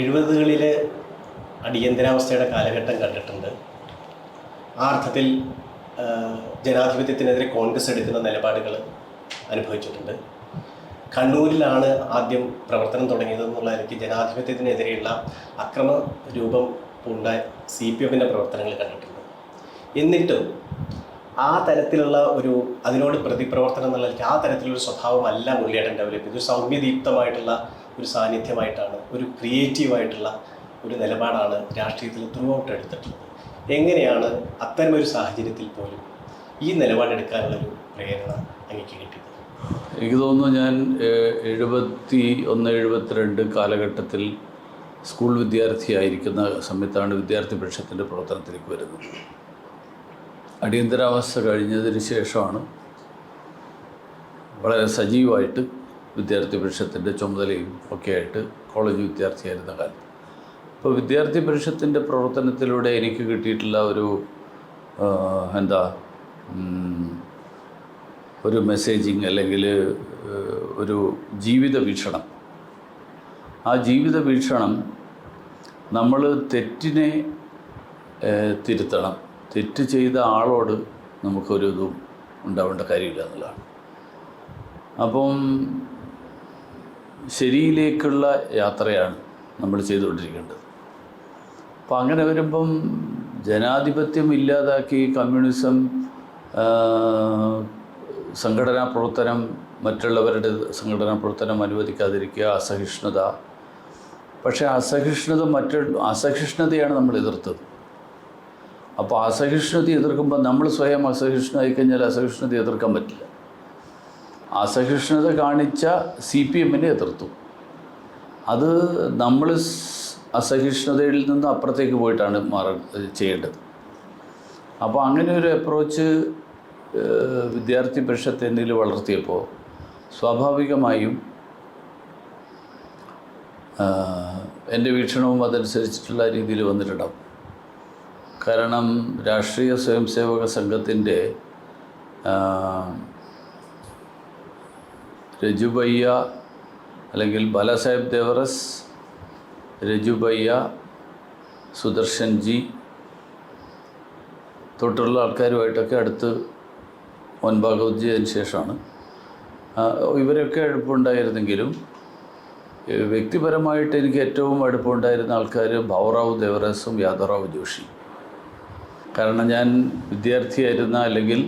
എഴുപതുകളിലെ അടിയന്തരാവസ്ഥയുടെ കാലഘട്ടം കണ്ടിട്ടുണ്ട്. ആ അർത്ഥത്തിൽ ജനാധിപത്യത്തിനെതിരെ കോൺഗ്രസ് എടുക്കുന്ന നിലപാടുകൾ അനുഭവിച്ചിട്ടുണ്ട്. കണ്ണൂരിലാണ് ആദ്യം പ്രവർത്തനം തുടങ്ങിയതെന്നുള്ള എനിക്ക് ജനാധിപത്യത്തിനെതിരെയുള്ള അക്രമ രൂപം പൂണ്ട സി പി എമ്മിന്റെ പ്രവർത്തനങ്ങൾ കണ്ടിട്ടുണ്ട്. എന്നിട്ടും ആ തരത്തിലുള്ള ഒരു അതിനോട് പ്രതിപ്രവർത്തനം എന്നുള്ള ആ തരത്തിലുള്ള സ്വഭാവമല്ല മുരളിയേട്ടൻ ഡെവലപ്പ് ഇത് സൗമ്യദീപ്തമായിട്ടുള്ള ഒരു സാന്നിധ്യമായിട്ടാണ് ഒരു ക്രിയേറ്റീവായിട്ടുള്ള ഒരു നിലപാടാണ് രാഷ്ട്രീയത്തിൽ ത്രൂ ഔട്ട് എടുത്തിട്ടുള്ളത്. എങ്ങനെയാണ് അത്തരമൊരു സാഹചര്യത്തിൽ പോലും ഈ നിലപാടെടുക്കാനുള്ളൊരു പ്രേരണ എനിക്ക് കിട്ടിയത്? എനിക്ക് തോന്നുന്നു ഞാൻ എഴുപത്തി ഒന്ന് എഴുപത്തിരണ്ട് കാലഘട്ടത്തിൽ സ്കൂൾ വിദ്യാർത്ഥിയായിരിക്കുന്ന സമയത്താണ് വിദ്യാർത്ഥി പരിഷത്തിന്റെ പ്രവർത്തനത്തിലേക്ക് വരുന്നത്. അടിയന്തരാവസ്ഥ കഴിഞ്ഞതിന് ശേഷമാണ് വളരെ സജീവമായിട്ട് വിദ്യാർത്ഥി പരിഷത്തിന്റെ ചുമതലയും ഒക്കെ ആയിട്ട് കോളേജ് വിദ്യാർത്ഥിയായിരുന്ന കാലത്ത്. അപ്പോൾ വിദ്യാർത്ഥി പരിഷത്തിന്റെ പ്രവർത്തനത്തിലൂടെ എനിക്ക് കിട്ടിയിട്ടുള്ള ഒരു എന്താ ഒരു മെസ്സേജിങ് അല്ലെങ്കിൽ ഒരു ജീവിത വീക്ഷണം. ആ ജീവിത വീക്ഷണം നമ്മൾ തെറ്റിനെ തിരുത്തണം. തെറ്റ് ചെയ്ത ആളോട് നമുക്കൊരു ഇതും ഉണ്ടാവേണ്ട കാര്യമില്ല എന്നുള്ളതാണ്. അപ്പം ശരിയിലേക്കുള്ള യാത്രയാണ് നമ്മൾ ചെയ്തുകൊണ്ടിരിക്കേണ്ടത്. അപ്പം അങ്ങനെ വരുമ്പം ജനാധിപത്യം ഇല്ലാതാക്കി കമ്മ്യൂണിസം സംഘടനാ പ്രവർത്തനം മറ്റുള്ളവരുടെ സംഘടനാ പ്രവർത്തനം അനുവദിക്കാതിരിക്കുക അസഹിഷ്ണുത. പക്ഷേ അസഹിഷ്ണുത മറ്റു അസഹിഷ്ണുതയാണ് നമ്മൾ എതിർത്തത്. അപ്പോൾ അസഹിഷ്ണുത എതിർക്കുമ്പോൾ നമ്മൾ സ്വയം അസഹിഷ്ണു ആയിക്കഴിഞ്ഞാൽ അസഹിഷ്ണുത എതിർക്കാൻ പറ്റില്ല. അസഹിഷ്ണുത കാണിച്ച സി പി എമ്മിനെ എതിർത്തു അത് നമ്മൾ അസഹിഷ്ണുതയിൽ നിന്ന് അപ്പുറത്തേക്ക് പോയിട്ടാണ് മാറ ചെയ്യേണ്ടത്. അപ്പോൾ അങ്ങനെ ഒരു അപ്രോച്ച് വിദ്യാർത്ഥി പരിഷത്ത് എന്നിൽ വളർത്തിയപ്പോൾ സ്വാഭാവികമായും എന്റെ വീക്ഷണവും അതനുസരിച്ചിട്ടുള്ള രീതിയിൽ വന്നിട്ടുണ്ടാവും. കാരണം രാഷ്ട്രീയ സ്വയംസേവക സംഘത്തിന്റെ രജുബയ്യ അല്ലെങ്കിൽ ബാലാസാഹേബ് ദേവറസ് രജുബയ്യ സുദർശൻ ജി തൊട്ടുള്ള ആൾക്കാരുമായിട്ടൊക്കെ അടുത്ത് മോൻ ഭാഗവത്ജി അതിന് ശേഷമാണ്. ഇവരൊക്കെ അടുപ്പമുണ്ടായിരുന്നെങ്കിലും വ്യക്തിപരമായിട്ട് എനിക്ക് ഏറ്റവും അടുപ്പമുണ്ടായിരുന്ന ആൾക്കാർ ഭാവറാവു ദേവറസും യാദവറാവു ജോഷി കാരണം ഞാൻ വിദ്യാർത്ഥിയായിരുന്ന അല്ലെങ്കിൽ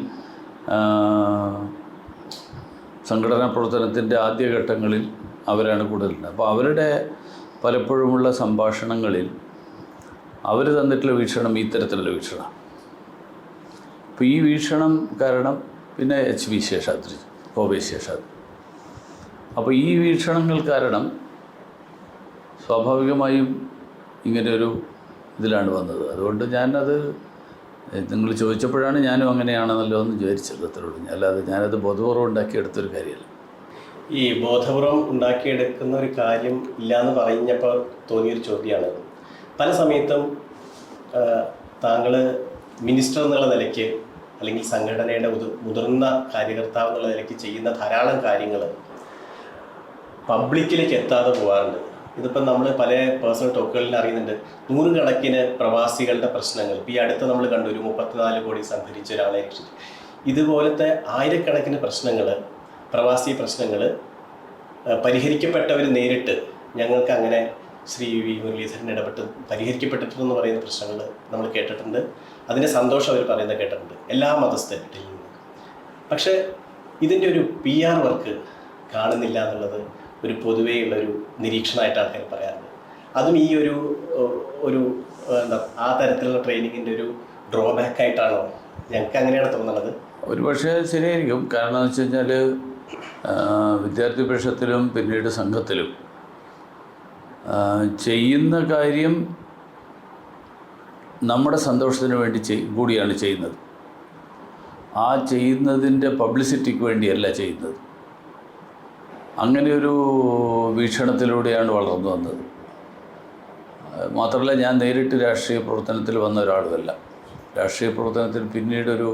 സംഘടനാ പ്രവർത്തനത്തിന്റെ ആദ്യഘട്ടങ്ങളിൽ അവരാണ് കൂടുതലുണ്ട് അപ്പോൾ അവരുടെ പലപ്പോഴുമുള്ള സംഭാഷണങ്ങളിൽ അവർ തന്നിട്ടുള്ള വീക്ഷണം ഈ തരത്തിലുള്ള വീക്ഷണം അപ്പോൾ ഈ വീക്ഷണം കാരണം പിന്നെ എച്ച് വി ശേഷാദ്രി ഗോപേ ശേഷാദ്രി. അപ്പോൾ ഈ വീക്ഷണങ്ങൾ കാരണം സ്വാഭാവികമായും ഇങ്ങനെയൊരു ഇതിലാണ് വന്നത്. അതുകൊണ്ട് ഞാനത് നിങ്ങൾ ചോദിച്ചപ്പോഴാണ് ഞാനും അങ്ങനെയാണെന്നല്ലോ എന്ന് വിചാരിച്ചത് അത്രേ ഉള്ളൂ. അല്ലാതെ ഞാനത് ബോധപൂർവം ഉണ്ടാക്കിയെടുത്തൊരു കാര്യമല്ല. ഈ ബോധപൂർവം ഉണ്ടാക്കിയെടുക്കുന്ന ഒരു കാര്യം ഇല്ലാന്ന് പറഞ്ഞപ്പോൾ തോന്നിയൊരു ചോദ്യമാണ്. പല സമയത്തും താങ്കൾ മിനിസ്റ്റർ എന്നുള്ള നിലയ്ക്ക് അല്ലെങ്കിൽ സംഘടനയുടെ മുതി- മുതിർന്ന കാര്യകർത്താവ് എന്നുള്ള നിലയ്ക്ക് ചെയ്യുന്ന ധാരാളം കാര്യങ്ങൾ പബ്ലിക്കിലേക്ക് എത്താതെ പോകാറുണ്ട് ഇതിപ്പം നമ്മൾ പല പേഴ്സണൽ ടോക്കുകളിൽ അറിയുന്നുണ്ട്. നൂറുകണക്കിന് പ്രവാസികളുടെ പ്രശ്നങ്ങൾ. ഈ അടുത്ത് നമ്മൾ കണ്ടു ഒരു മുപ്പത്തിനാല് കോടി സംഭരിച്ച ഒരാളെ ഇതുപോലത്തെ ആയിരക്കണക്കിന് പ്രശ്നങ്ങൾ പ്രവാസി പ്രശ്നങ്ങൾ പരിഹരിക്കപ്പെട്ടവർ നേരിട്ട് ഞങ്ങൾക്ക് അങ്ങനെ ശ്രീ വി മുരളീധരൻ ഇടപെട്ട് പരിഹരിക്കപ്പെട്ടിട്ടുണ്ടെന്ന് പറയുന്ന പ്രശ്നങ്ങൾ നമ്മൾ കേട്ടിട്ടുണ്ട്. അതിന്റെ സന്തോഷം അവർ പറയുന്നത് കേട്ടിട്ടുണ്ട്. എല്ലാ മതസ്ഥരിൽ പക്ഷേ ഇതിന്റെ ഒരു പി ആർ വർക്ക് കാണുന്നില്ല എന്നുള്ളത് ഒരു പൊതുവെയുള്ള ഒരു നിരീക്ഷണമായിട്ട് ആൾക്കാർ പറയാറുണ്ട്. അതും ഈ ഒരു ഒരു എന്താ ആ തരത്തിലുള്ള ട്രെയിനിങ്ങിന്റെ ഒരു ഡ്രോബാക്ക് ആയിട്ടാണോ ഞങ്ങൾക്ക് അങ്ങനെയാണ് തോന്നുന്നത്? ഒരു പക്ഷേ ശരിയായിരിക്കും. കാരണം എന്ന് വെച്ച് കഴിഞ്ഞാൽ വിദ്യാർത്ഥി പരിഷത്തിലും പിന്നീട് സംഘത്തിലും ചെയ്യുന്ന കാര്യം നമ്മുടെ സന്തോഷത്തിന് വേണ്ടി കൂടിയാണ് ചെയ്യുന്നത്. ആ ചെയ്യുന്നതിന്റെ പബ്ലിസിറ്റിക്ക് വേണ്ടിയല്ല ചെയ്യുന്നത്. അങ്ങനെ ഒരു വീക്ഷണത്തിലൂടെയാണ് വളർന്നു വന്നത്. മാത്രമല്ല ഞാൻ നേരിട്ട് രാഷ്ട്രീയ പ്രവർത്തനത്തിൽ വന്ന ഒരാളുമല്ല. രാഷ്ട്രീയ പ്രവർത്തനത്തിൽ പിന്നീടൊരു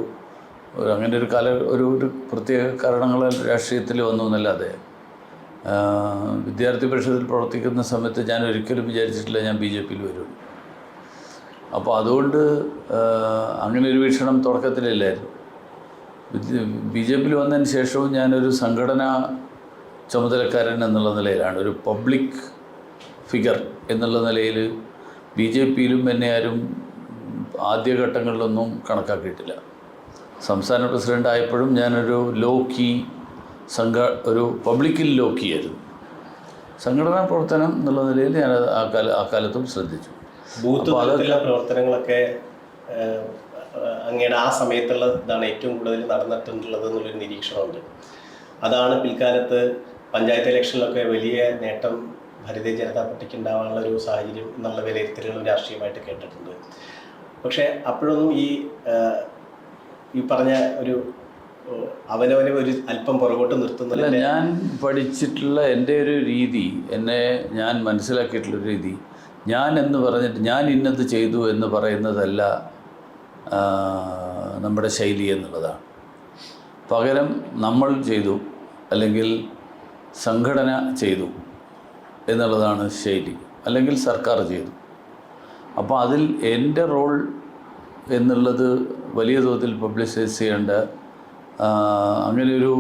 അങ്ങനെ ഒരു കാല ഒരു ഒരു പ്രത്യേക കാരണങ്ങളാൽ രാഷ്ട്രീയത്തിൽ വന്നു എന്നല്ലാതെ വിദ്യാർത്ഥി പരിഷത്തിൽ പ്രവർത്തിക്കുന്ന സമയത്ത് ഞാൻ ഒരിക്കലും വിചാരിച്ചിട്ടില്ല ഞാൻ ബി ജെ പിയിൽ വരും. അപ്പോൾ അതുകൊണ്ട് അങ്ങനെ ഒരു വീക്ഷണം തുടക്കത്തിലില്ലായിരുന്നു. ബി ജെ പിയിൽ വന്നതിന് ശേഷവും ഞാനൊരു സംഘടനാ ചുമതലക്കാരൻ എന്നുള്ള നിലയിലാണ്. ഒരു പബ്ലിക് ഫിഗർ എന്നുള്ള നിലയിൽ ബി ജെ പിയിലും എന്നെ ആരും ആദ്യഘട്ടങ്ങളിലൊന്നും കണക്കാക്കിയിട്ടില്ല. സംസ്ഥാന പ്രസിഡന്റ് ആയപ്പോഴും ഞാനൊരു ലോ കീ സംഘ ഒരു പബ്ലിക്കിൽ ലോ കീ ആയിരുന്നു സംഘടനാ പ്രവർത്തനം എന്നുള്ള നിലയിൽ ഞാൻ ആ കാല ആ കാലത്തും ശ്രദ്ധിച്ചു. പ്രവർത്തനങ്ങളൊക്കെ അങ്ങയുടെ ആ സമയത്തുള്ള ഇതാണ് ഏറ്റവും കൂടുതൽ നടന്നിട്ടുള്ളത് എന്നുള്ളൊരു നിരീക്ഷണമുണ്ട്. അതാണ് പിൽക്കാലത്ത് പഞ്ചായത്ത് ഇലക്ഷനിലൊക്കെ വലിയ നേട്ടം ഭാരതീയ ജനതാ പാർട്ടിക്ക് ഉണ്ടാവാനുള്ള ഒരു സാഹചര്യം എന്നുള്ള വിലയിരുത്തലുകളും രാഷ്ട്രീയമായിട്ട് കേട്ടിട്ടുണ്ട്. പക്ഷേ അപ്പോഴൊന്നും ഈ ഈ പറഞ്ഞ ഒരു അവനവനെ ഒരു അല്പം പുറകോട്ട് അല്ല ഞാൻ പഠിച്ചിട്ടുള്ള എന്റെ ഒരു രീതി എന്നെ ഞാൻ മനസ്സിലാക്കിയിട്ടുള്ള രീതി ഞാൻ എന്ന് പറഞ്ഞിട്ട് ഞാൻ ഇന്നത് ചെയ്തു എന്ന് പറയുന്നതല്ല നമ്മുടെ ശൈലി എന്നുള്ളതാണ്. പകരം നമ്മൾ ചെയ്തു അല്ലെങ്കിൽ സംഘടന ചെയ്തു എന്നുള്ളതാണ് ശൈലി. അല്ലെങ്കിൽ സർക്കാർ ചെയ്തു. അപ്പോൾ അതിൽ എന്റെ റോൾ എന്നുള്ളത് വലിയ തോതിൽ പബ്ലിസൈസ് ചെയ്യേണ്ട അങ്ങനെയൊരു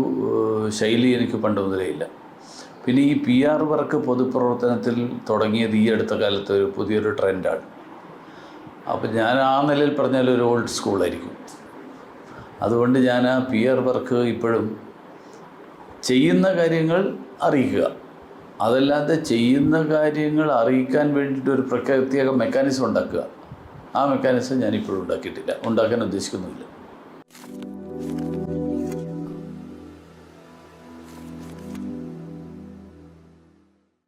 ശൈലി എനിക്ക് പണ്ട് മുതലേ ഇല്ല. പിന്നെ ഈ പി ആർ വർക്ക് പൊതുപ്രവർത്തനത്തിൽ തുടങ്ങിയത് ഈ അടുത്ത കാലത്ത് ഒരു പുതിയൊരു ട്രെൻഡാണ്. അപ്പോൾ ഞാൻ ആ നിലയിൽ പറഞ്ഞാൽ ഒരു ഓൾഡ് സ്കൂളായിരിക്കും. അതുകൊണ്ട് ഞാൻ ആ പി ആർ വർക്ക് ഇപ്പോഴും ചെയ്യുന്ന കാര്യങ്ങൾ അറിയിക്കുക. അതല്ലാതെ ചെയ്യുന്ന കാര്യങ്ങൾ അറിയിക്കാൻ വേണ്ടിയിട്ട് ഒരു പ്രത്യേക മെക്കാനിസം ഉണ്ടാക്കുക. ആ മെക്കാനിസം ഞാനിപ്പോഴും ഉണ്ടാക്കിയിട്ടില്ല. ഉണ്ടാക്കാൻ ഉദ്ദേശിക്കുന്നുമില്ല.